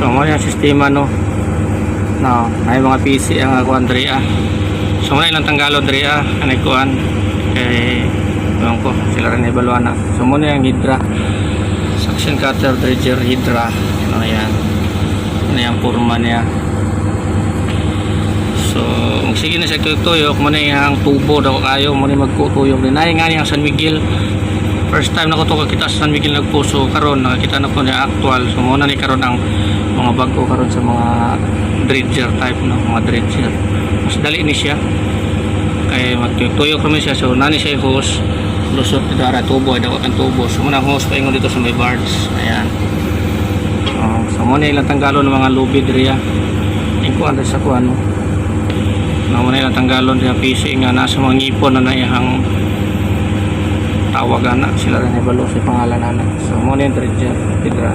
So mo yung sistema no. No, may mga PC ang ako Andrea. So mo ilang tanggalo Andrea anay kuan kay ewan ko sila rin ibaluan na. So mo yung hydra. Suction cutter dredger hydra. Ano yan. Ano yung forma niya. So, sige na sa tuyok mo na yung tubo daw kayo mo na magkutuyok din. Ay nga yung San Miguel. First time na ko to kita sa San Miguel nagpuso karon nakita na ko niya actual. So mo na ni karon ang mga bago karon sa mga dredger type no, mga dredger. Mas dali ni siya. Kay magtuyok kami siya so nani siya hose lusot dito ara tubo ay dawat ang tubo. So muna hose paingon dito sa may barge. Ayan. Oh, so mo na ilang tanggalo ng mga lubid riya. Ingko anda sa kuan no na mo na tanggalon sa PC nga nasa mga ngipon na naihang tawagan na sila rin ibalo sa pangalan na so mo na yung dredger hydra